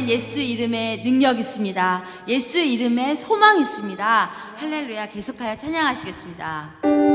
된 예수 이름에 능력 있습니다. 예수 이름에 소망 있습니다. 할렐루야 계속하여 찬양하시겠습니다.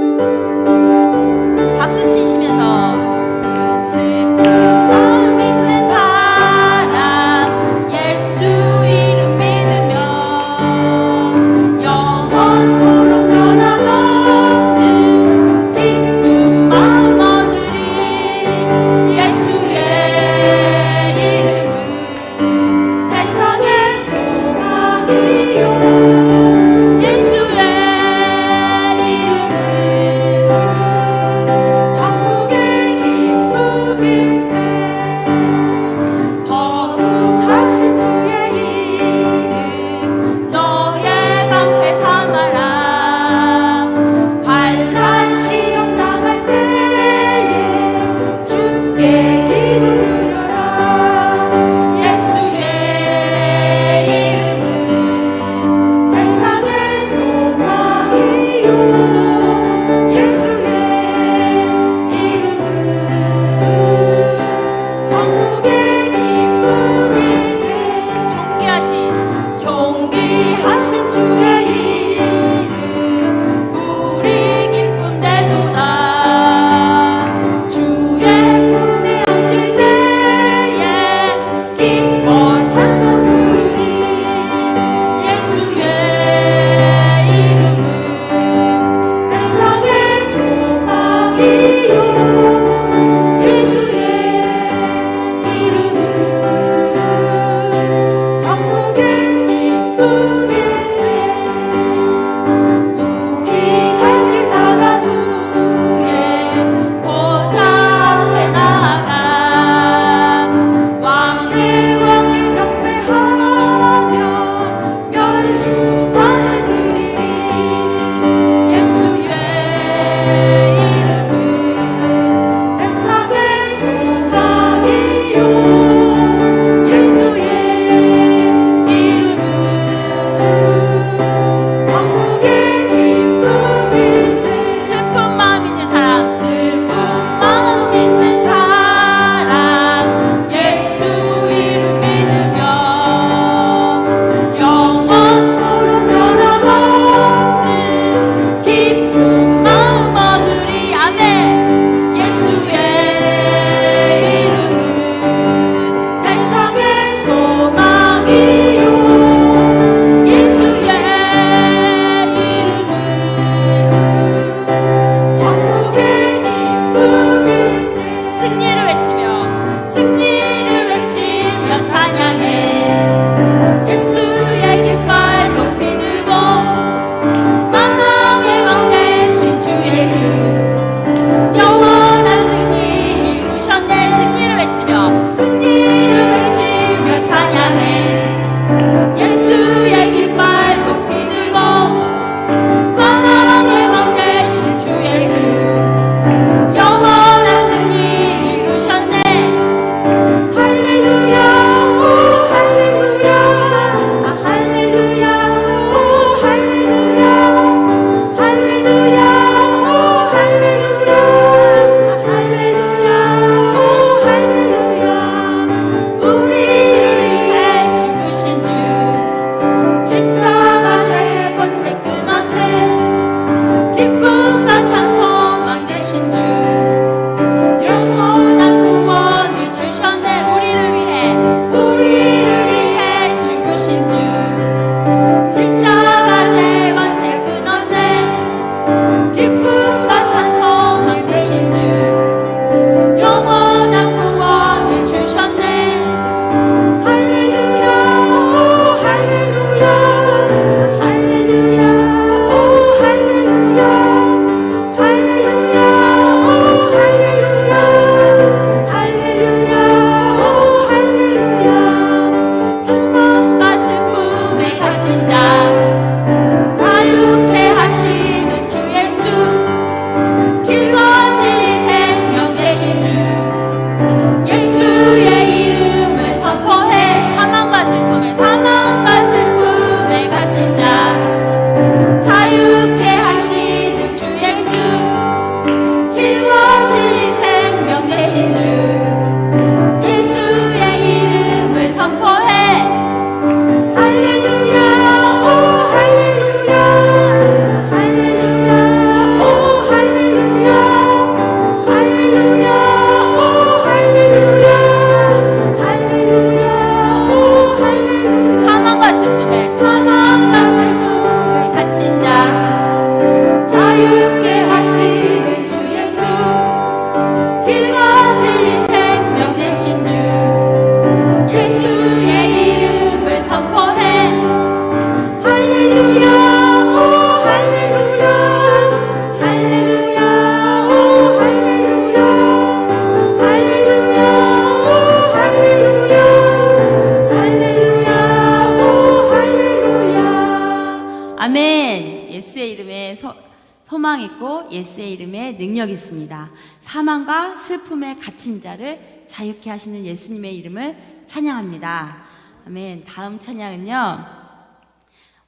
예수의 이름에 능력 있습니다. 사망과 슬픔에 갇힌 자를 자유케 하시는 예수님의 이름을 찬양합니다. 아멘. 다음 찬양은요.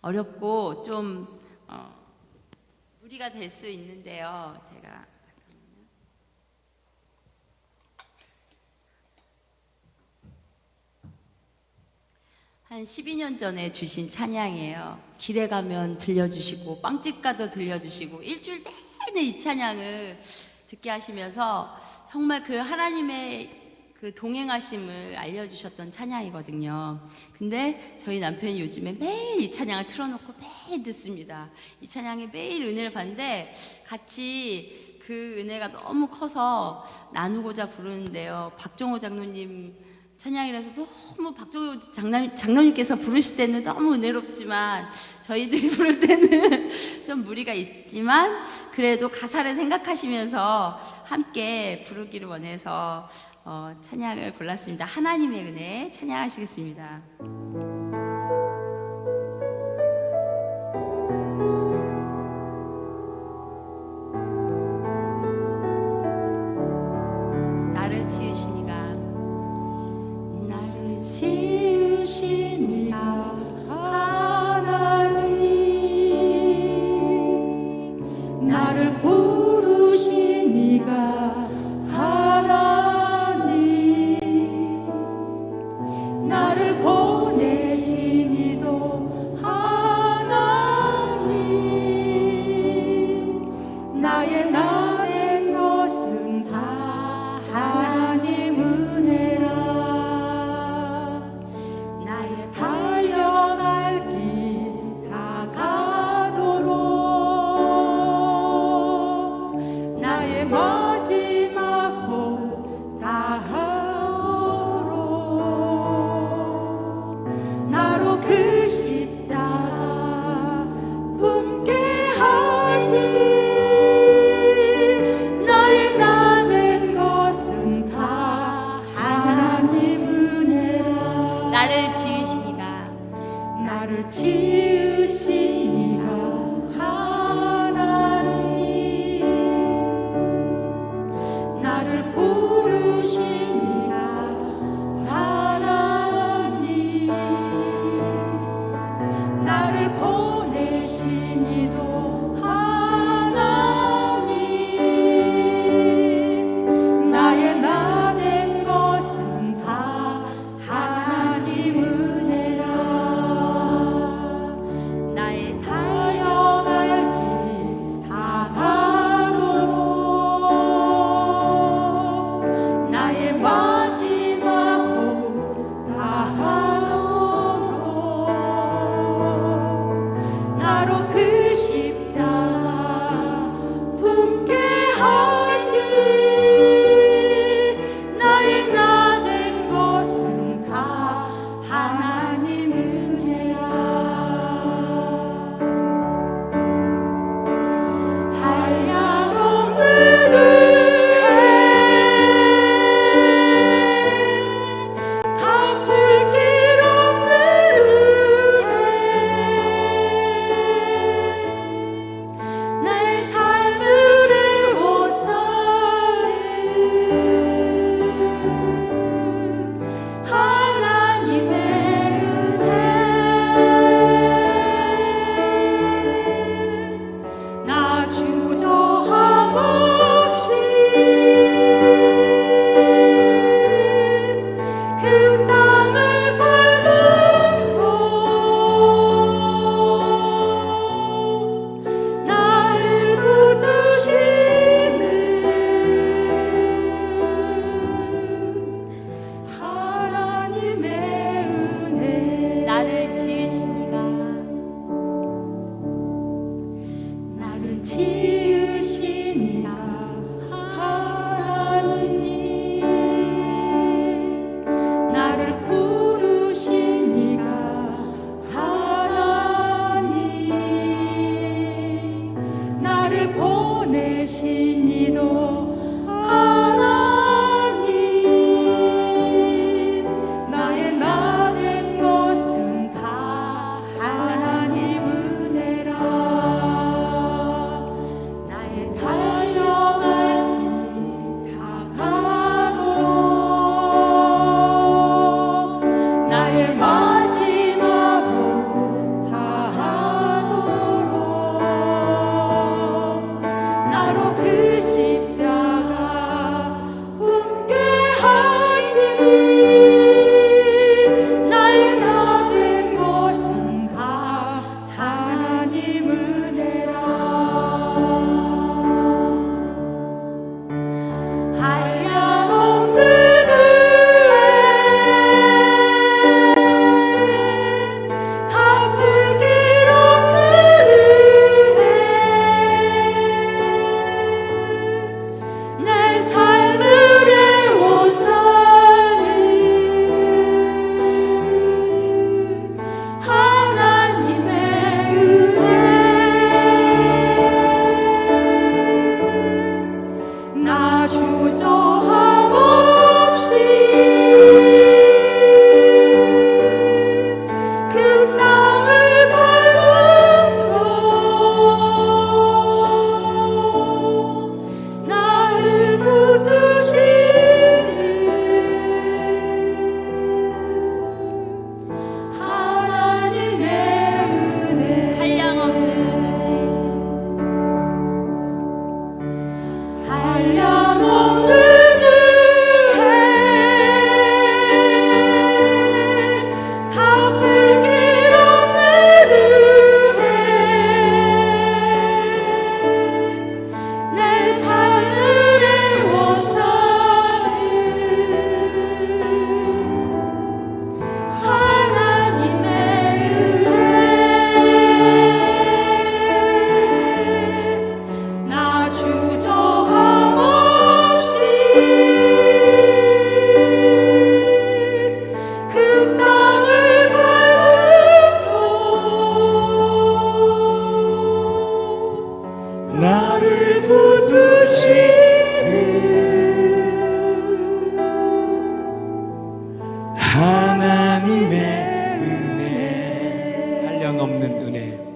어렵고 좀 어, 무리가 될 수 있는데요. 제가 한 12년 전에 주신 찬양이에요. 길에 가면 들려주시고 빵집 가도 들려주시고 일주일 내내 이 찬양을 듣게 하시면서 정말 그 하나님의 그 동행하심을 알려주셨던 찬양이거든요. 근데 저희 남편이 요즘에 매일 이 찬양을 틀어놓고 매일 듣습니다. 이 찬양에 매일 은혜를 받는데 같이 그 은혜가 너무 커서 나누고자 부르는데요. 박종호 장로님 찬양이라서 너무 박종호 장남, 장로님께서 부르실 때는 너무 은혜롭지만 저희들이 부를 때는 좀 무리가 있지만 그래도 가사를 생각하시면서 함께 부르기를 원해서 어, 찬양을 골랐습니다. 하나님의 은혜 찬양하시겠습니다. 나를 지으시니가 지 한량없는 은혜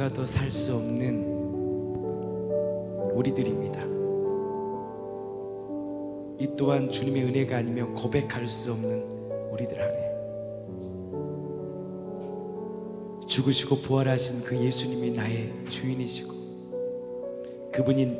한순간도 살 수 없는 우리들입니다. 이 또한 주님의 은혜가 아니면 고백할 수 없는 우리들 안에 죽으시고 부활하신 그 예수님이 나의 주인이시고 그분이